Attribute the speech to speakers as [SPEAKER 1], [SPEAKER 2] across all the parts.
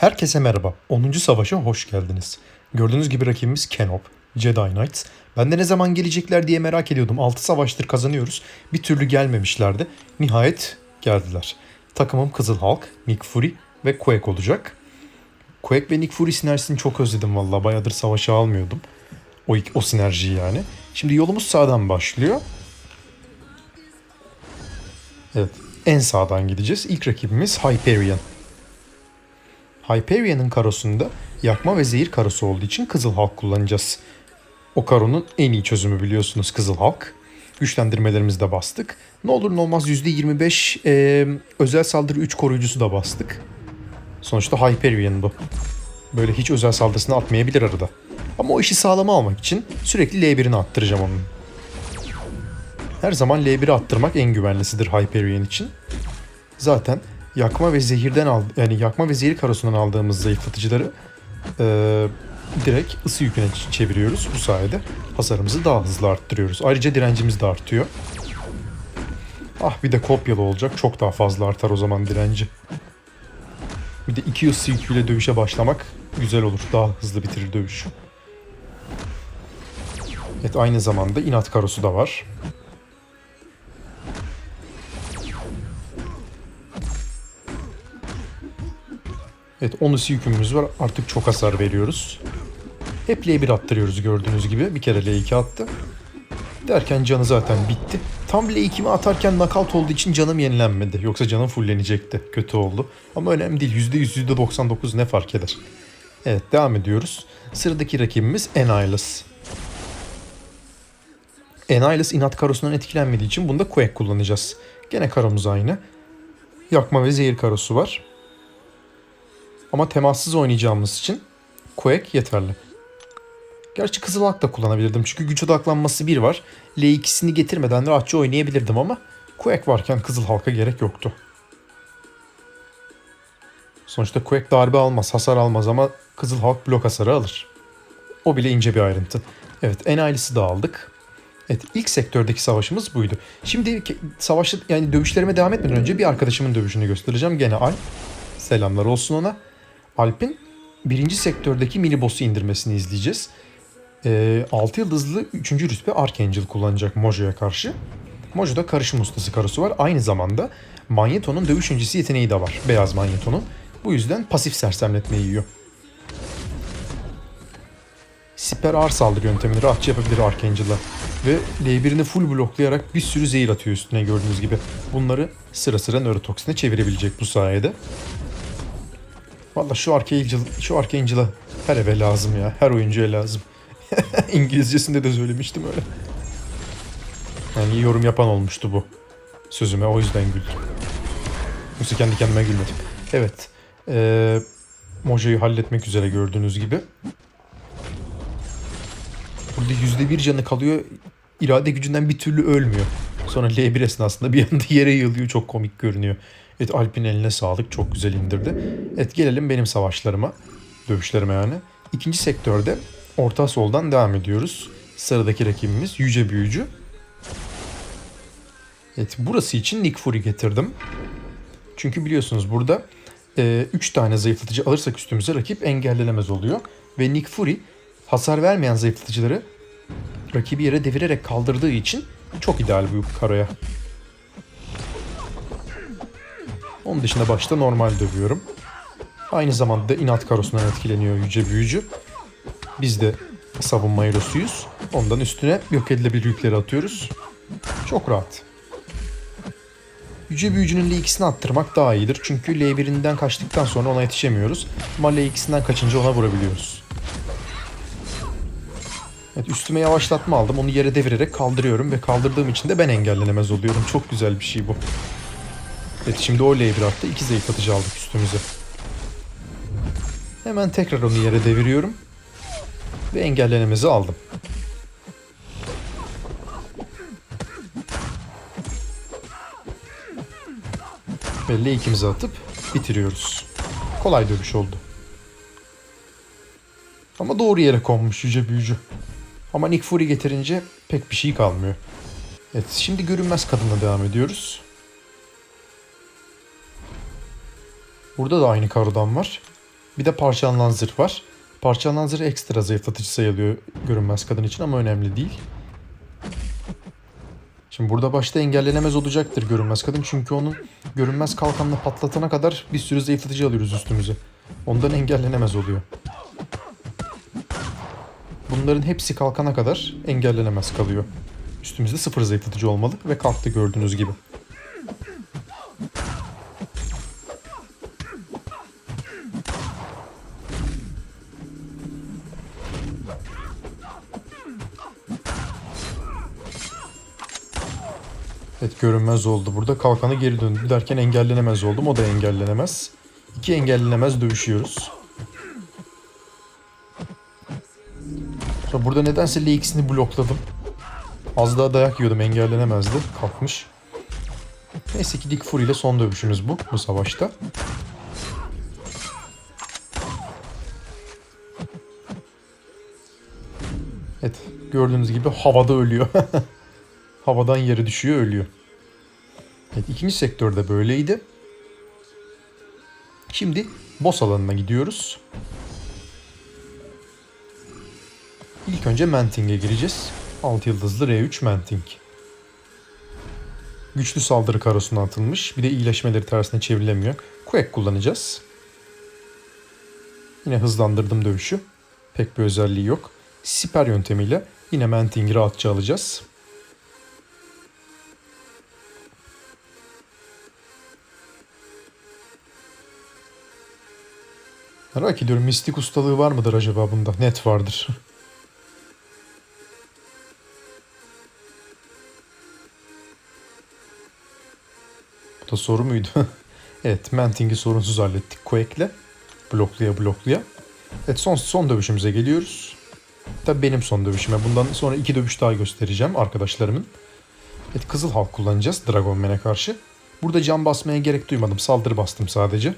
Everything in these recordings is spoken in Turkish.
[SPEAKER 1] Herkese merhaba. 10. Savaş'a hoş geldiniz. Gördüğünüz gibi rakibimiz Kenop, Jedi Knights. Ben de ne zaman gelecekler diye merak ediyordum. 6 savaştır kazanıyoruz. Bir türlü gelmemişlerdi. Nihayet geldiler. Takımım Kızıl Halk, Nick Fury ve Quake olacak. Quake ve Nick Fury sinerjisini çok özledim valla. Bayağıdır savaşa almıyordum. O, o sinerjiyi yani. Şimdi yolumuz sağdan başlıyor. Evet. En sağdan gideceğiz. İlk rakibimiz Hyperion. Hyperion'ın karosunda yakma ve zehir karosu olduğu için Kızıl Halk kullanacağız. O karonun en iyi çözümü biliyorsunuz Kızıl Halk. Güçlendirmelerimizi de bastık. Ne olur ne olmaz %25 e, özel saldırı 3 koruyucusu da bastık. Sonuçta Hyperion bu. Böyle hiç özel saldırısını atmayabilir arada. Ama o işi sağlama almak için sürekli L1'ini attıracağım onun. Her zaman L1'i attırmak en güvenlisidir Hyperion için. Zaten yakma ve zehirden al yani yakma ve zehir karosundan aldığımız zayıflatıcıları eee, direkt ısı yüküne çeviriyoruz. Bu sayede hasarımızı daha hızlı arttırıyoruz. Ayrıca direncimiz de artıyor. Ah bir de kopyalı olacak. Çok daha fazla artar o zaman direnci. Bir de iki ısı yüküyle dövüşe başlamak güzel olur. Daha hızlı bitirir dövüş. Evet aynı zamanda inat karosu da var. Evet 10 ısı yükümüz var. Artık çok hasar veriyoruz. Hep L1 attırıyoruz gördüğünüz gibi. Bir kere L2 attı. Derken canı zaten bitti. Tam L2'mi atarken knockout olduğu için canım yenilenmedi. Yoksa canım fullenecekti. Kötü oldu. Ama önemli değil. %100, %99 ne fark eder? Evet devam ediyoruz. Sıradaki rakibimiz Annihilus. Annihilus inat karosundan etkilenmediği için bunda Quake kullanacağız. Gene karomuz aynı. Yakma ve zehir karosu var. Ama temassız oynayacağımız için Quake yeterli. Gerçi Kızılak da kullanabilirdim çünkü güç odaklanması bir var. L2'sini getirmeden rahatça oynayabilirdim ama Quake varken Kızıl Halk'a gerek yoktu. Sonuçta Quake darbe almaz, hasar almaz ama Kızıl Halk blok hasarı alır. O bile ince bir ayrıntı. Evet, en ailesi de aldık. Evet, ilk sektördeki savaşımız buydu. Şimdi savaşı yani dövüşlerime devam etmeden önce bir arkadaşımın dövüşünü göstereceğim. Gene Alp. Selamlar olsun ona. Alp'in birinci sektördeki mini boss'u indirmesini izleyeceğiz. Ee, 6 yıldızlı 3. rütbe Archangel kullanacak Mojo'ya karşı. Mojo'da karışım ustası karosu var. Aynı zamanda Magneto'nun dövüş öncesi yeteneği de var. Beyaz Magneto'nun. Bu yüzden pasif sersemletme yiyor. Siper ağır saldırı yöntemini rahatça yapabilir Archangel'a. Ve L1'ini full bloklayarak bir sürü zehir atıyor üstüne gördüğünüz gibi. Bunları sıra sıra nörotoksine çevirebilecek bu sayede. Valla şu Archangel, şu Archangel'a her eve lazım ya. Her oyuncuya lazım. İngilizcesinde de söylemiştim öyle. Yani yorum yapan olmuştu bu. Sözüme o yüzden güldüm. Yoksa kendi kendime gülmedim. Evet. Ee, Mojo'yu halletmek üzere gördüğünüz gibi. Burada yüzde bir canı kalıyor. İrade gücünden bir türlü ölmüyor. Sonra L1 esnasında bir anda yere yığılıyor. Çok komik görünüyor. Evet Alp'in eline sağlık. Çok güzel indirdi. Evet gelelim benim savaşlarıma. Dövüşlerime yani. İkinci sektörde orta soldan devam ediyoruz. Sıradaki rakibimiz Yüce Büyücü. Evet burası için Nick Fury getirdim. Çünkü biliyorsunuz burada 3 tane zayıflatıcı alırsak üstümüze rakip engellenemez oluyor. Ve Nick Fury hasar vermeyen zayıflatıcıları rakibi yere devirerek kaldırdığı için çok ideal bu karoya. Onun dışında başta normal dövüyorum. Aynı zamanda inat karosundan etkileniyor Yüce Büyücü. Biz de savunma erosuyuz. Ondan üstüne yok edilebilir yükleri atıyoruz. Çok rahat. Yüce Büyücü'nün L2'sini attırmak daha iyidir. Çünkü L1'inden kaçtıktan sonra ona yetişemiyoruz. Ama L2'sinden kaçınca ona vurabiliyoruz. Evet, üstüme yavaşlatma aldım. Onu yere devirerek kaldırıyorum ve kaldırdığım için de ben engellenemez oluyorum. Çok güzel bir şey bu. Evet şimdi o L1 attı. İki zayıflatıcı aldık üstümüze. Hemen tekrar onu yere deviriyorum. Ve engellenemezi aldım. Ve L2'mizi atıp bitiriyoruz. Kolay dövüş oldu. Ama doğru yere konmuş yüce büyücü. Ama Nick Fury getirince pek bir şey kalmıyor. Evet şimdi görünmez kadınla devam ediyoruz. Burada da aynı karodan var. Bir de parçalanan zırh var. Parçalanan zırh ekstra zayıflatıcı sayılıyor görünmez kadın için ama önemli değil. Şimdi burada başta engellenemez olacaktır görünmez kadın. Çünkü onun görünmez kalkanını patlatana kadar bir sürü zayıflatıcı alıyoruz üstümüze. Ondan engellenemez oluyor. Bunların hepsi kalkana kadar engellenemez kalıyor. Üstümüzde sıfır zayıflatıcı olmalı ve kalktı gördüğünüz gibi. Evet görünmez oldu burada. Kalkanı geri döndü derken engellenemez oldum. O da engellenemez. İki engellenemez dövüşüyoruz. Sonra burada nedense L2'sini blokladım. Az daha dayak yiyordum engellenemezdi. Kalkmış. Neyse ki Dick Fury ile son dövüşümüz bu. Bu savaşta. Evet gördüğünüz gibi havada ölüyor. Havadan yere düşüyor ölüyor. Evet ikinci sektörde böyleydi. Şimdi boss alanına gidiyoruz. İlk önce Manting'e gireceğiz. 6 yıldızlı R3 Manting. Güçlü saldırı karosuna atılmış. Bir de iyileşmeleri tersine çevrilemiyor. Quake kullanacağız. Yine hızlandırdım dövüşü. Pek bir özelliği yok. Siper yöntemiyle yine Manting'i rahatça alacağız. Merak ediyorum mistik ustalığı var mıdır acaba bunda? Net vardır. Bu da soru muydu? evet Manting'i sorunsuz hallettik Quake'le. Bloklaya bloklaya. Evet son, son dövüşümüze geliyoruz. Tabii benim son dövüşüme. Bundan sonra iki dövüş daha göstereceğim arkadaşlarımın. Evet Kızıl Halk kullanacağız Dragon Man'e karşı. Burada can basmaya gerek duymadım. Saldırı bastım sadece.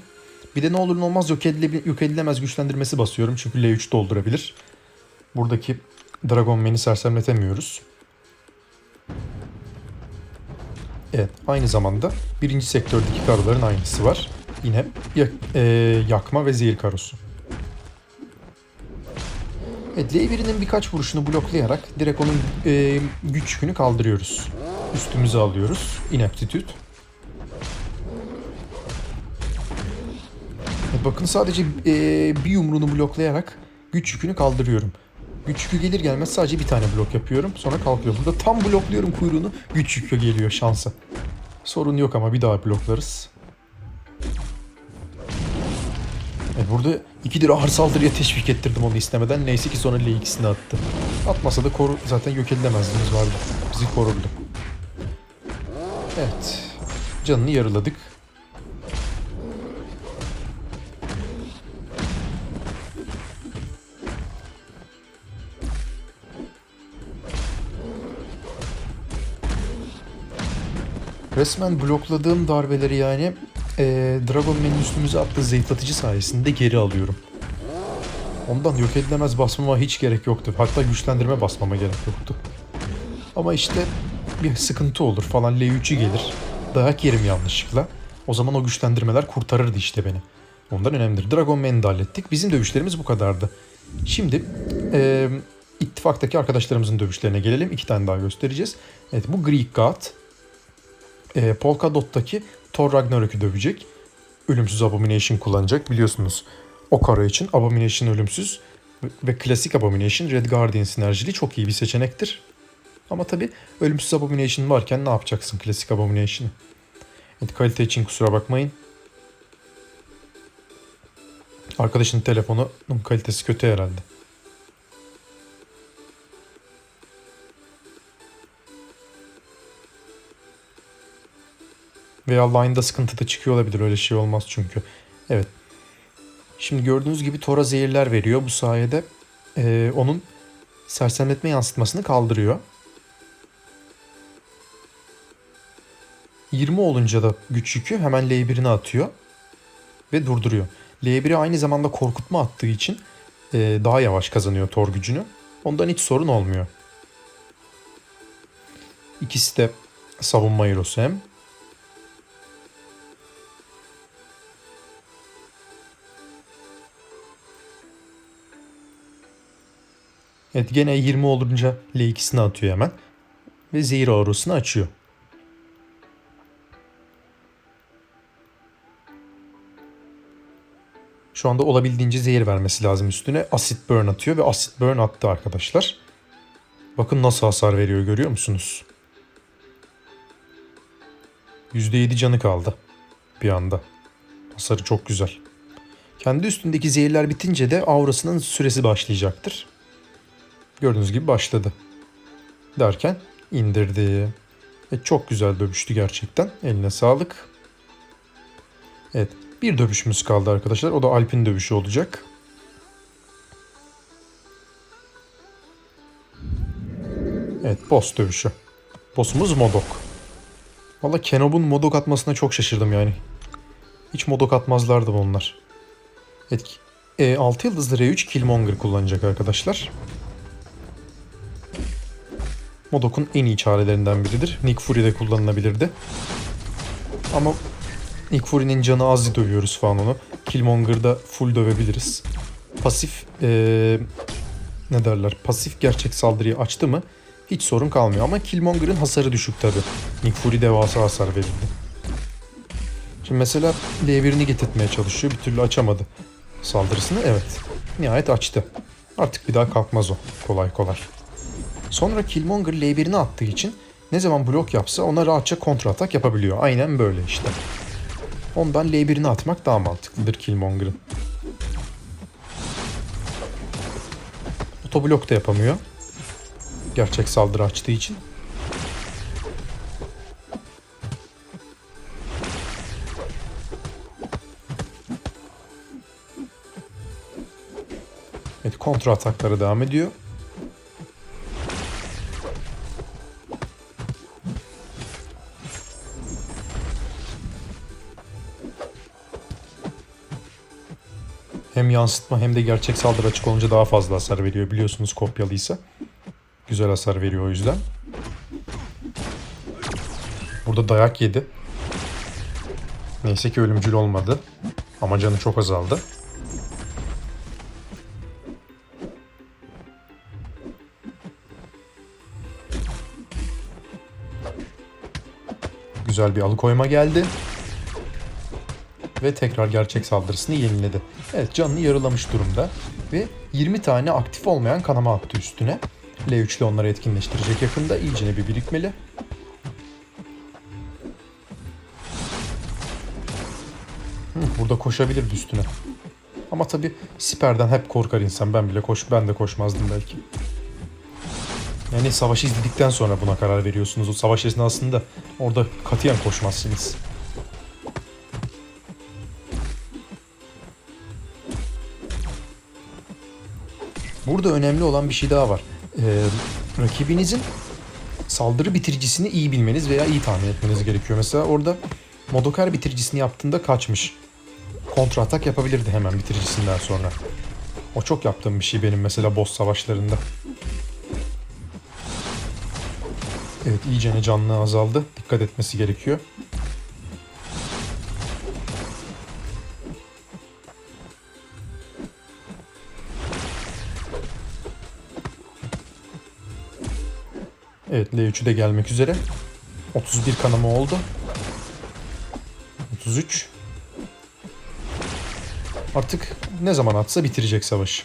[SPEAKER 1] Bir de ne olur ne olmaz yok, edile, yok edilemez güçlendirmesi basıyorum. Çünkü L3 doldurabilir. Buradaki Dragon Man'i sersemletemiyoruz. Evet aynı zamanda birinci sektördeki karoların aynısı var. Yine yak, e, yakma ve zehir karosu. Evet L1'inin birkaç vuruşunu bloklayarak direkt onun e, güç yükünü kaldırıyoruz. Üstümüze alıyoruz. Inaptitude. Bakın sadece e, bir yumruğunu bloklayarak güç yükünü kaldırıyorum. Güç yükü gelir gelmez sadece bir tane blok yapıyorum. Sonra kalkıyor. Burada tam blokluyorum kuyruğunu. Güç yükü geliyor şansa. Sorun yok ama bir daha bloklarız. Evet, burada ikidir ağır saldırıya teşvik ettirdim onu istemeden. Neyse ki sonra L2'sini attı. Atmasa da koru, zaten yok edilemezliğimiz vardı. Bizi korurdu. Evet. Canını yarıladık. Resmen blokladığım darbeleri yani e, Dragon Man'in üstümüze attığı zayıflatıcı sayesinde geri alıyorum. Ondan yok edilemez basmama hiç gerek yoktu. Hatta güçlendirme basmama gerek yoktu. Ama işte bir sıkıntı olur falan L3'ü gelir. Dayak yerim yanlışlıkla. O zaman o güçlendirmeler kurtarırdı işte beni. Ondan önemlidir. Dragon Man'i de hallettik. Bizim dövüşlerimiz bu kadardı. Şimdi e, ittifaktaki arkadaşlarımızın dövüşlerine gelelim. İki tane daha göstereceğiz. Evet bu Greek God e, Polka Dot'taki Thor Ragnarok'u dövecek. Ölümsüz Abomination kullanacak biliyorsunuz. O karo için Abomination ölümsüz ve klasik Abomination Red Guardian sinerjili çok iyi bir seçenektir. Ama tabi ölümsüz Abomination varken ne yapacaksın klasik Abomination'ı? Evet, kalite için kusura bakmayın. Arkadaşın telefonunun kalitesi kötü herhalde. Veya line'da sıkıntı da çıkıyor olabilir. Öyle şey olmaz çünkü. Evet. Şimdi gördüğünüz gibi Tora zehirler veriyor. Bu sayede e, onun sersemletme yansıtmasını kaldırıyor. 20 olunca da güç yükü hemen L1'ini atıyor. Ve durduruyor. L1'i aynı zamanda korkutma attığı için e, daha yavaş kazanıyor Thor gücünü. Ondan hiç sorun olmuyor. İkisi de savunma hero'su hem. Evet gene 20 olunca L2'sini atıyor hemen. Ve zehir aurasını açıyor. Şu anda olabildiğince zehir vermesi lazım üstüne. Acid burn atıyor ve acid burn attı arkadaşlar. Bakın nasıl hasar veriyor görüyor musunuz? %7 canı kaldı bir anda. Hasarı çok güzel. Kendi üstündeki zehirler bitince de aurasının süresi başlayacaktır. Gördüğünüz gibi başladı. Derken indirdi. Ve çok güzel dövüştü gerçekten. Eline sağlık. Evet. Bir dövüşümüz kaldı arkadaşlar. O da Alp'in dövüşü olacak. Evet boss dövüşü. Boss'umuz Modok. Valla Kenob'un Modok atmasına çok şaşırdım yani. Hiç Modok atmazlardı onlar. Evet. E, 6 yıldızlı R3 Killmonger kullanacak arkadaşlar. Modok'un en iyi çarelerinden biridir. Nick Fury de kullanılabilirdi. Ama Nick Fury'nin canı az dövüyoruz falan onu. Killmonger'da full dövebiliriz. Pasif ee, ne derler? Pasif gerçek saldırıyı açtı mı hiç sorun kalmıyor. Ama Killmonger'ın hasarı düşük tabi. Nick Fury devasa hasar verirdi. Şimdi mesela L1'ini getirtmeye çalışıyor. Bir türlü açamadı saldırısını. Evet. Nihayet açtı. Artık bir daha kalkmaz o. Kolay kolay. Sonra Killmonger L1'ini attığı için ne zaman blok yapsa ona rahatça kontra atak yapabiliyor. Aynen böyle işte. Ondan L1'ini atmak daha mantıklıdır Killmonger'ın. Otoblok da yapamıyor. Gerçek saldırı açtığı için. Evet kontra atakları devam ediyor. Hem yansıtma hem de gerçek saldırı açık olunca daha fazla hasar veriyor biliyorsunuz kopyalıysa. Güzel hasar veriyor o yüzden. Burada dayak yedi. Neyse ki ölümcül olmadı. Ama canı çok azaldı. Güzel bir alıkoyma geldi. Ve tekrar gerçek saldırısını yeniledi. Evet canını yarılamış durumda. Ve 20 tane aktif olmayan kanama attı üstüne. L3 ile onları etkinleştirecek yakında. İyicene bir birikmeli. Burada koşabilirdi üstüne. Ama tabi siperden hep korkar insan. Ben bile koş, ben de koşmazdım belki. Yani savaşı izledikten sonra buna karar veriyorsunuz. O savaş esnasında orada katiyen koşmazsınız. Burada önemli olan bir şey daha var. Ee, rakibinizin saldırı bitiricisini iyi bilmeniz veya iyi tahmin etmeniz gerekiyor. Mesela orada Modokar bitiricisini yaptığında kaçmış. Kontra atak yapabilirdi hemen bitiricisinden sonra. O çok yaptığım bir şey benim mesela boss savaşlarında. Evet iyicene canlı azaldı. Dikkat etmesi gerekiyor. Evet L3'ü de gelmek üzere. 31 kanama oldu. 33. Artık ne zaman atsa bitirecek savaşı.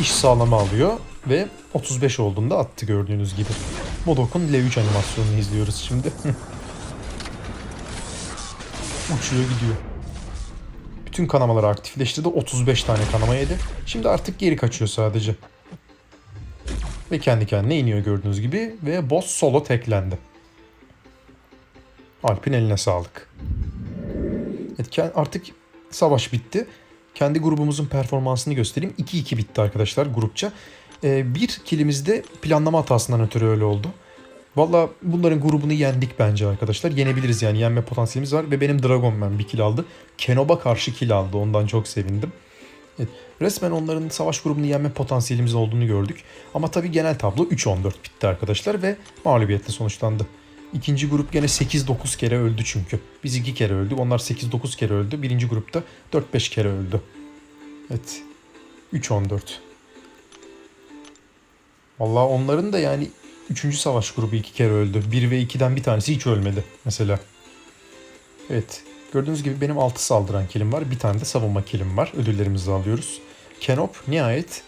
[SPEAKER 1] İş sağlama alıyor ve 35 olduğunda attı gördüğünüz gibi. Modok'un L3 animasyonunu izliyoruz şimdi. Uçuyor gidiyor. Bütün kanamaları aktifleştirdi. 35 tane kanama yedi. Şimdi artık geri kaçıyor sadece. Ve kendi kendine iniyor gördüğünüz gibi. Ve boss solo teklendi. Alp'in eline sağlık. Evet, artık savaş bitti. Kendi grubumuzun performansını göstereyim. 2-2 bitti arkadaşlar grupça. Ee, bir kilimizde planlama hatasından ötürü öyle oldu. Valla bunların grubunu yendik bence arkadaşlar. Yenebiliriz yani yenme potansiyelimiz var. Ve benim Dragonman bir kill aldı. Kenob'a karşı kill aldı. Ondan çok sevindim. Evet, resmen onların savaş grubunu yenme potansiyelimiz olduğunu gördük. Ama tabii genel tablo 3-14 bitti arkadaşlar ve mağlubiyetle sonuçlandı. İkinci grup gene 8-9 kere öldü çünkü. Biz 2 kere öldük. Onlar 8-9 kere öldü. Birinci grupta 4-5 kere öldü. Evet. 3-14. Vallahi onların da yani 3. savaş grubu iki kere öldü. 1 ve 2'den bir tanesi hiç ölmedi mesela. Evet. Gördüğünüz gibi benim 6 saldıran kilim var. Bir tane de savunma kilim var. Ödüllerimizi alıyoruz. Kenop nihayet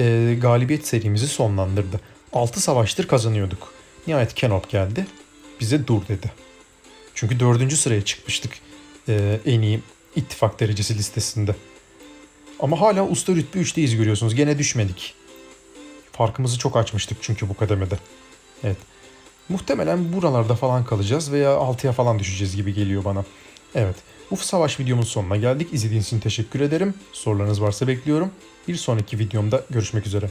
[SPEAKER 1] e, galibiyet serimizi sonlandırdı. 6 savaştır kazanıyorduk. Nihayet Kenop geldi. Bize dur dedi. Çünkü dördüncü sıraya çıkmıştık e, en iyi ittifak derecesi listesinde. Ama hala usta rütbe 3'teyiz görüyorsunuz. Gene düşmedik. Farkımızı çok açmıştık çünkü bu kademede. Evet. Muhtemelen buralarda falan kalacağız veya 6'ya falan düşeceğiz gibi geliyor bana. Evet. Bu savaş videomun sonuna geldik. İzlediğiniz için teşekkür ederim. Sorularınız varsa bekliyorum. Bir sonraki videomda görüşmek üzere.